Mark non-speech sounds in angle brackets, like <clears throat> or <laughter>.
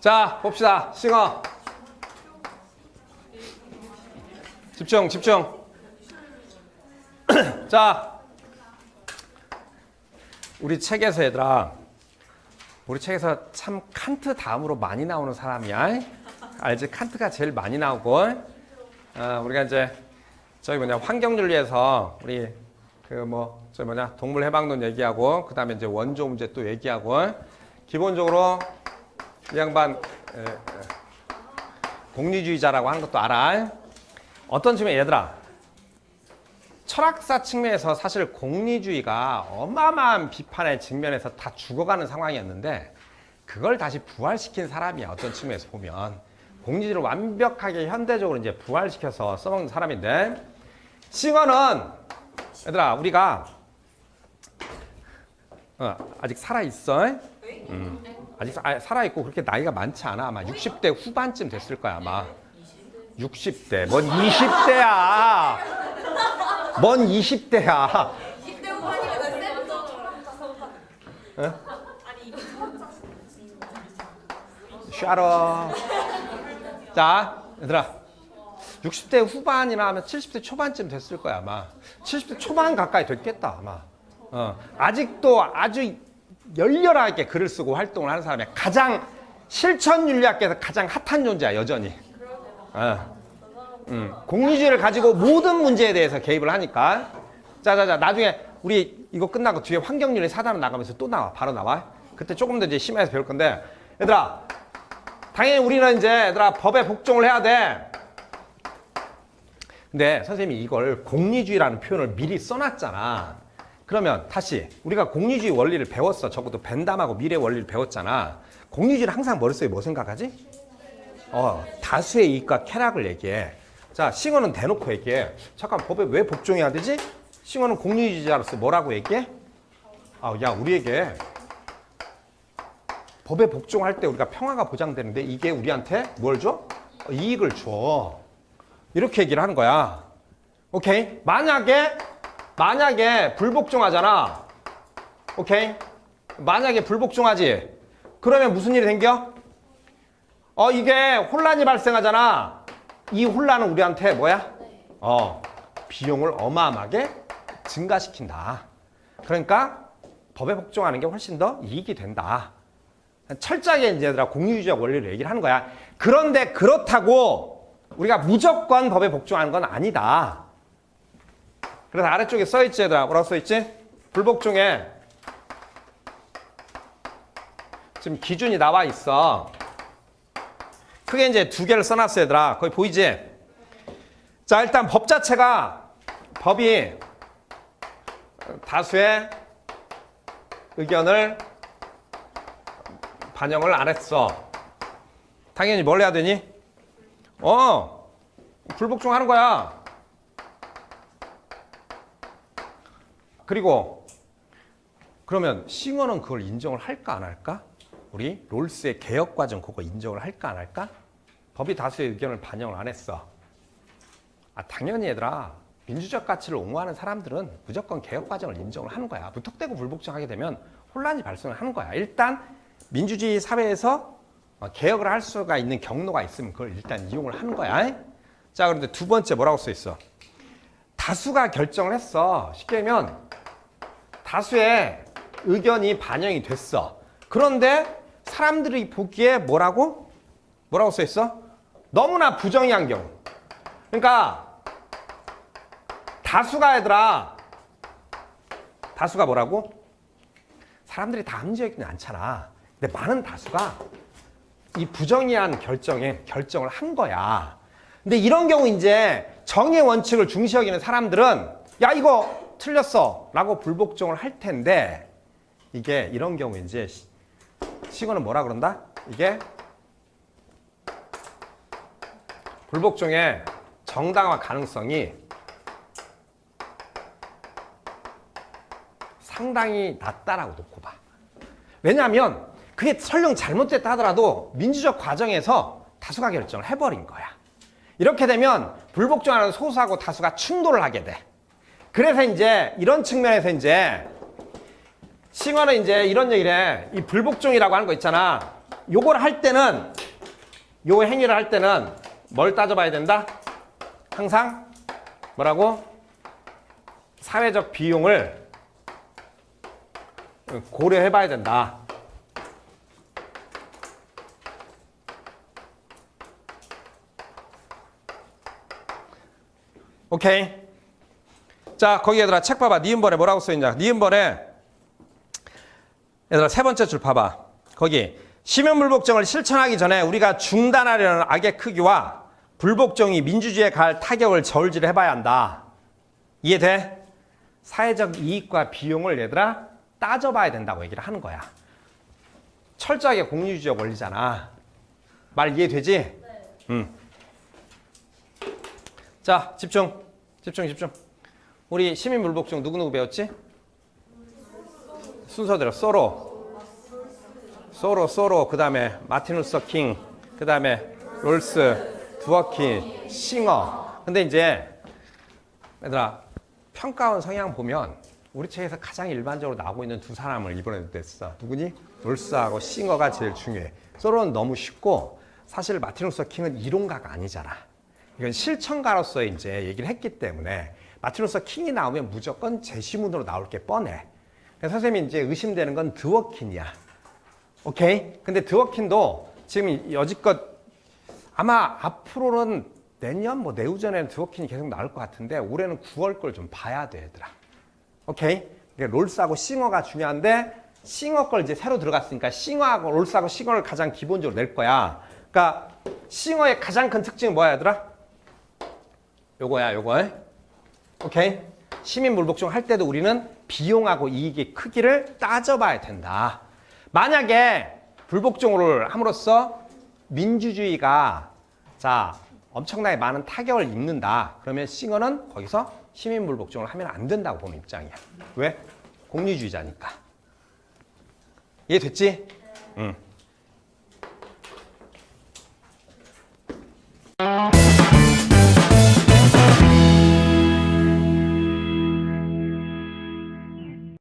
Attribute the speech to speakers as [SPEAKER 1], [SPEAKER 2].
[SPEAKER 1] 자, 봅시다. 싱어. 집중, 집중. <clears throat> 자, 우리 책에서 얘들아, 우리 책에서 참 칸트 다음으로 많이 나오는 사람이야. 알지? 칸트가 제일 많이 나오고, 어, 우리가 이제 저기 뭐냐 환경윤리에서 우리 그 뭐저 뭐냐 동물 해방론 얘기하고 그 다음에 이제 원조 문제 또 얘기하고 기본적으로 이 양반 에, 에, 공리주의자라고 하는 것도 알아. 어떤 측면 얘들아 철학사 측면에서 사실 공리주의가 어마어마한 비판의 직면에서 다 죽어가는 상황이었는데 그걸 다시 부활시킨 사람이야 어떤 측면에서 보면 공리주의를 완벽하게 현대적으로 이제 부활시켜서 써먹는 사람인데 싱어는 얘들아 우리가 어, 아직 살아 있어. 음. 아직 살아 있고 그렇게 나이가 많지 않아. 아마 60대 후반쯤 됐을 거야 아마. 60대. 뭔 20대야. 뭔 20대야.
[SPEAKER 2] 20대 후반이면 몇 세?
[SPEAKER 1] 샤러. 자, 얘들아. 60대 후반이나 하면 70대 초반쯤 됐을 거야, 아마. 70대 초반 가까이 됐겠다, 아마. 어, 아직도 아주 열렬하게 글을 쓰고 활동을 하는 사람이야. 가장 실천 윤리학계에서 가장 핫한 존재야, 여전히. 어. 음, 공리주의를 가지고 모든 문제에 대해서 개입을 하니까. 자자자, 나중에 우리 이거 끝나고 뒤에 환경윤리 사단을 나가면서 또 나와, 바로 나와. 그때 조금 더 이제 심해서 배울 건데, 얘들아, 당연히 우리는 이제 얘들아 법에 복종을 해야 돼. 근데 선생님이 이걸 공리주의라는 표현을 미리 써놨잖아. 그러면 다시 우리가 공리주의 원리를 배웠어. 적어도 벤담하고 미래 원리를 배웠잖아. 공리주의를 항상 머릿속에 뭐 생각하지? 어, 다수의 이익과 쾌락을 얘기해. 자, 싱어는 대놓고 얘기해. 잠깐 법에 왜 복종해야 되지? 싱어는 공리주의자로서 뭐라고 얘기해? 아, 야, 우리에게 법에 복종할 때 우리가 평화가 보장되는데 이게 우리한테 뭘 줘? 어, 이익을 줘. 이렇게 얘기를 하는 거야. 오케이? 만약에 만약에 불복종하잖아. 오케이? 만약에 불복종하지. 그러면 무슨 일이 생겨? 어 이게 혼란이 발생하잖아. 이 혼란은 우리한테 뭐야? 어 비용을 어마어마하게 증가시킨다. 그러니까 법에 복종하는 게 훨씬 더 이익이 된다. 철저하게 이제 얘들아 공유주의적 원리를 얘기를 하는 거야. 그런데 그렇다고 우리가 무조건 법에 복종하는 건 아니다. 그래서 아래쪽에 써있지 얘들아. 뭐라고 써있지? 불복종에 지금 기준이 나와 있어. 크게 이제 두 개를 써놨어 얘들아. 거기 보이지? 자 일단 법 자체가 법이 다수의 의견을 반영을 안 했어. 당연히 뭘 해야 되니? 어, 불복종 하는 거야. 그리고 그러면 싱어는 그걸 인정을 할까 안 할까? 우리 롤스의 개혁 과정 그거 인정을 할까 안 할까? 법이 다수의 의견을 반영을 안 했어. 아 당연히 얘들아 민주적 가치를 옹호하는 사람들은 무조건 개혁 과정을 인정을 하는 거야. 무턱대고 불복종하게 되면 혼란이 발생을 하는 거야. 일단 민주주의 사회에서 어, 개혁을 할 수가 있는 경로가 있으면 그걸 일단 이용을 하는 거야. 자, 그런데 두 번째 뭐라고 써 있어? 다수가 결정을 했어. 쉽게 하면 다수의 의견이 반영이 됐어. 그런데 사람들이 보기에 뭐라고? 뭐라고 써 있어? 너무나 부정의한 경우. 그러니까 다수가 얘들아 다수가 뭐라고? 사람들이 다 합리적이진 않잖아. 근데 많은 다수가 이 부정의한 결정에 결정을 한 거야. 근데 이런 경우 이제 정의 원칙을 중시 여기는 사람들은 야 이거 틀렸어 라고 불복종을 할 텐데 이게 이런 경우 이제 시- 시고는 뭐라 그런다? 이게 불복종의 정당화 가능성이 상당히 낮다라고 놓고 봐. 왜냐하면 그게 설령 잘못됐다 하더라도 민주적 과정에서 다수가 결정을 해버린 거야. 이렇게 되면 불복종하는 소수하고 다수가 충돌을 하게 돼. 그래서 이제 이런 측면에서 이제 싱어는 이제 이런 얘기를 해. 이 불복종이라고 하는 거 있잖아. 요걸 할 때는 요 행위를 할 때는 뭘 따져봐야 된다? 항상 뭐라고? 사회적 비용을 고려해 봐야 된다. 오케이. 자, 거기 얘들아 책 봐봐. 니은벌에 뭐라고 써있냐? 니은벌에 얘들아 세 번째 줄 봐봐. 거기 심연불복종을 실천하기 전에 우리가 중단하려는 악의 크기와 불복종이 민주주의에 갈 타격을 저울질을 해봐야 한다. 이해돼? 사회적 이익과 비용을 얘들아 따져봐야 된다고 얘기를 하는 거야. 철저하게 공유주의적 원리잖아. 말 이해되지? 응. 자, 집중. 집중, 집중. 우리 시민불복종 누구누구 배웠지? 순서대로 소로. 소로, 소로. 그 다음에 마틴 루서 킹. 그 다음에 롤스, 두어킨, 싱어. 근데 이제, 얘들아, 평가원 성향 보면 우리 책에서 가장 일반적으로 나오고 있는 두 사람을 이번에 냈어. 누구니? 롤스하고 싱어가 제일 중요해. 소로는 너무 쉽고 사실 마틴 루서 킹은 이론가가 아니잖아. 이건 실천가로서 이제 얘기를 했기 때문에 마틴 루서 킹이 나오면 무조건 제시문으로 나올 게 뻔해. 그래서 선생님이 이제 의심되는 건 드워킨이야. 오케이? 근데 드워킨도 지금 여지껏 아마 앞으로는 내년 뭐 내후전에는 드워킨이 계속 나올 것 같은데 올해는 9월 걸 좀 봐야 돼 얘들아. 오케이? 롤스하고 싱어가 중요한데 싱어 걸 이제 새로 들어갔으니까 싱어하고 롤스하고 싱어를 가장 기본적으로 낼 거야. 그러니까 싱어의 가장 큰 특징은 뭐야 얘들아? 요거야 요거. 오케이? 시민 물복종 할 때도 우리는 비용하고 이익의 크기를 따져봐야 된다. 만약에 불복종을 함으로써 민주주의가 자 엄청나게 많은 타격을 입는다. 그러면 싱어는 거기서 시민 불복종을 하면 안 된다고 보는 입장이야. 왜? 공리주의자니까. 이해 됐지? 응.